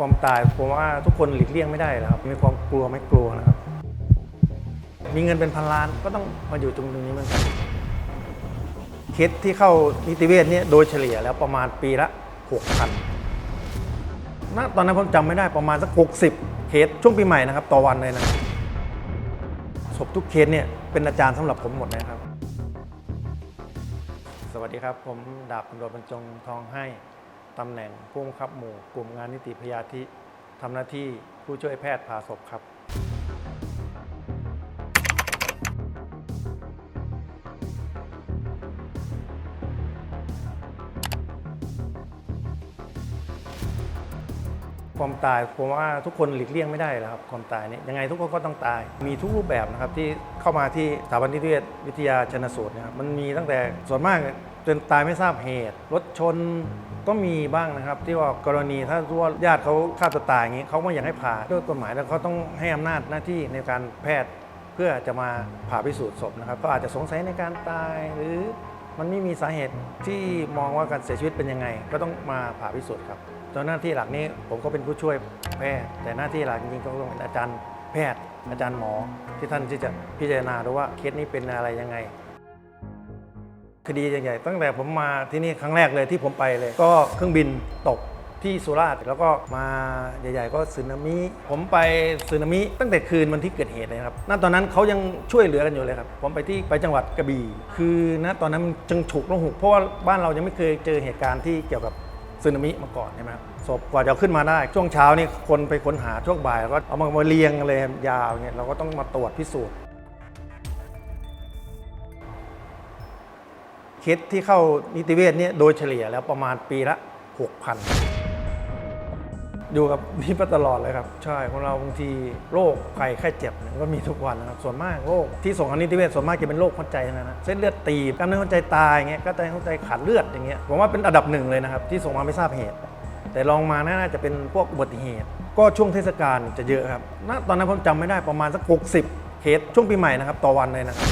ความตายผมว่าทุกคนหลีกเลี่ยงไม่ได้หรอกครับ มีความกลัวไม่กลัวนะครับ มีเงินเป็นพันล้านก็ต้องมาอยู่ตรงนี้เหมือนกันเคสที่เข้านิติเวชเนี่ยโดยเฉลี่ยแล้วประมาณปีละ 6,000ณตอนนั้นผมจำไม่ได้ประมาณสัก 60 เคสช่วงปีใหม่นะครับ ต่อวันเลยนะศพทุกเคสเนี่ยเป็นอาจารย์สำหรับผมหมดนะครับ สวัสดีครับ ผมดาบตำรวจบรรจงทองให้ ตำแหน่งผู้บังคับหมู่ กลุ่มงานนิติพยาธิทำหน้าที่ผู้ช่วยแพทย์ผ่าศพครับ ความตายผมว่าทุกคนหลีกเลี่ยงไม่ได้หรอกครับความตายเนี่ยยังไงทุกคนก็ต้องตาย มีทุกรูปแบบนะครับที่เข้ามาที่สถาบันนิติเวชวิทยาชนสูตรนะครับมันมีตั้งแต่ส่วนมากจนตายไม่ทราบเหตุ รถชน ก็มีบ้างนะครับ ที่ว่ากรณีถ้าว่าญาติเขาฆ่าตัวตายอย่างนี้เขาไม่อยากให้ผ่าด้วยกฎหมายแล้วเขาต้องให้อำนาจหน้าที่ในการแพทย์เพื่อจะมาผ่าพิสูจน์ศพนะครับ ก็อาจจะสงสัยในการตายหรือมันไม่มีสาเหตุที่มองว่าการเสียชีวิตเป็นยังไง ก็ต้องมาผ่าพิสูจน์ครับตอนหน้าที่หลักนี้ผมก็เป็นผู้ช่วยแพทย์แต่หน้าที่หลักจริงๆก็ต้องเป็นอาจารย์แพทย์อาจารย์หมอที่ท่านที่จะพิจารณาดูว่าเคสนี้เป็นอะไรยังไง คดีใหญ่ๆตั้งแต่ผมมาที่นี่ครั้งแรกเลยที่ผมไปเลย ก็เครื่องบินตกที่สุราษฎร์แล้วก็มาใหญ่ๆ ก็สึนามิ ผมไปสึนามิตั้งแต่คืนวันที่เกิดเหตุเลยครับณตอนนั้นเขายังช่วยเหลือกันอยู่เลยครับ ผมไปที่ไปจังหวัดกระบี่ คือณตอนนั้นจังฉุกระหุกเพราะว่าบ้านเรายังไม่เคยเจอเหตุการณ์ที่เกี่ยวกับสึนามิมาก่อนใช่ไหมครับศพกว่าจะขึ้นมาได้ ช่วงเช้านี่คนไปค้นหาช่วงบ่ายก็เอามามาเรียงเลยยาวเนี่ยเราก็ต้องมาตรวจพิสูจน์ เคสที่เข้านิติเวชเนี่ยโดยเฉลี่ยแล้วประมาณปีละ 6,000 อยู่กับนี่มาตลอดเลยครับ ใช่ของเราบางทีโรคภัยไข้เจ็บเนี่ยก็มีทุกวันนะครับ ส่วนมากโรคที่ส่งเข้านิติเวชส่วนมากจะเป็นโรคหัวใจนั้นนะเส้นเลือดตีบกล้ามเนื้อหัวใจตายอย่างเงี้ยก็ใจหัวใจขาดเลือดอย่างเงี้ยผมว่าเป็นอันดับหนึ่งเลยนะครับที่ส่งมาไม่ทราบเหตุ แต่ลองมาน่าจะเป็นพวกอุบัติเหตุ ก็ช่วงเทศกาลจะเยอะครับณตอนนั้นผมจำไม่ได้ประมาณสัก 60 เคสช่วงปีใหม่นะครับต่อวันเลยนะครับ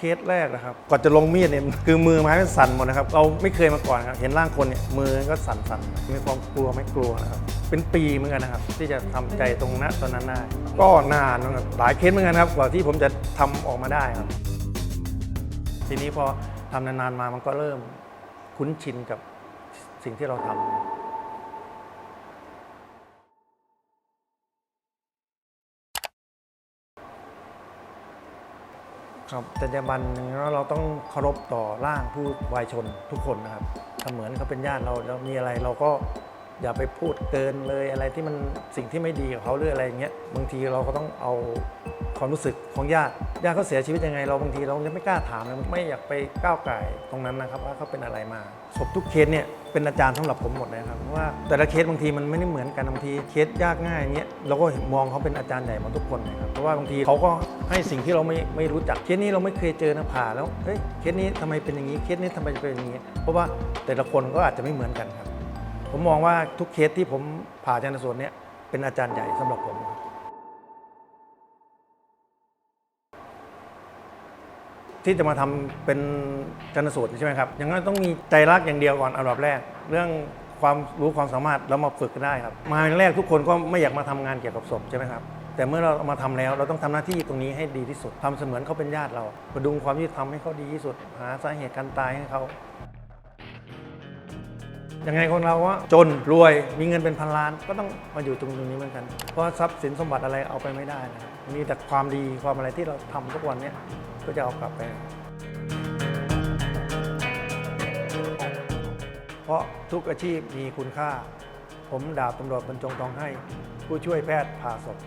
เคสแรกนะครับก่อนจะลงมีดเนี่ยคือมือไม้มันสั่นหมดนะครับเราไม่เคยมาก่อนครับเห็นร่างคนเนี่ยมือก็สั่นๆมีความกลัวไม่กลัวนะครับเป็นปีเหมือนกันนะครับ ที่จะทำใจตรงนั้นตอนนั้นได้ก็นานนะครับหลายเคสเหมือนกันครับกว่าที่ผมจะทำออกมาได้ครับ ทีนี้พอทำนานๆมามันก็เริ่มคุ้นชินกับสิ่งที่เราทำ ครับจรรยาบรรณเราต้องเคารพต่อร่างผู้วายชนทุกคนนะครับเหมือนเขาเป็นญาติเราเรามีอะไรเราก็ อย่าไปพูดเกินเลยอะไรที่มันสิ่งที่ไม่ดีกับเขาหรืออะไรอย่างเงี้ยบางทีเราก็ต้องเอาความรู้สึกของญาติญาติเขาเสียชีวิตยังไง เราบางทีเรายังไม่กล้าถามเลยไม่อยากไปก้าวไก่ตรงนั้นนะครับว่าเขาเป็นอะไรมาศพทุกเคสเนี่ยเป็นอาจารย์สำหรับผมหมดเลยครับเพราะว่าแต่ละเคสบางทีมันไม่ได้เหมือนกันบางทีเคสยากง่ายอย่างเงี้ยเราก็มองเขาเป็นอาจารย์ใหญ่หมาทุกคนนะครับเพราะว่าบางทีเขาก็ให้สิ่งที่เราไม่ไม่รู้จักเคสนี้เราไม่เคยเจอนะผ่าแล้วเฮ้ยเคสนี้ทำไมเป็นอย่างนี้เคสนี้ทำไมเป็นอย่างนี้ เพราะว่าแต่ละคนก็อาจจะไม่เหมือนกันครับ ผมมองว่าทุกเคสที่ผมผ่าชันสูตรเนี่ยเป็นอาจารย์ใหญ่สำหรับผมครับที่จะมาทำเป็นชันสูตรใช่ไหมครับ อย่างนั้นต้องมีใจรักอย่างเดียวก่อนอันดับแรก เรื่องความรู้ความสามารถเรามาฝึกกันได้ครับ มาแรกทุกคนก็ไม่อยากมาทำงานเกี่ยวกับศพใช่ไหมครับ แต่เมื่อเราเอามาทำแล้วเราต้องทำหน้าที่ตรงนี้ให้ดีที่สุดทำเสมือนเขาเป็นญาติเราประดุงความยุติธรรมให้เขาดีที่สุด หาสาเหตุการตายให้เขา ยังไงคนเราว่าจนรวยมีเงินเป็นพันล้าน ก็ต้องมาอยู่ตรงนี้เหมือนกัน เพราะทรัพย์สินสมบัติอะไรเอาไปไม่ได้นะมีแต่ความดีความอะไรที่เราทำทุกวันเนี้ยก็จะเอากลับไป เพราะทุกอาชีพมีคุณค่า ผมดาบตำรวจบรรจงทองให้ ผู้ช่วยแพทย์ผ่าศพ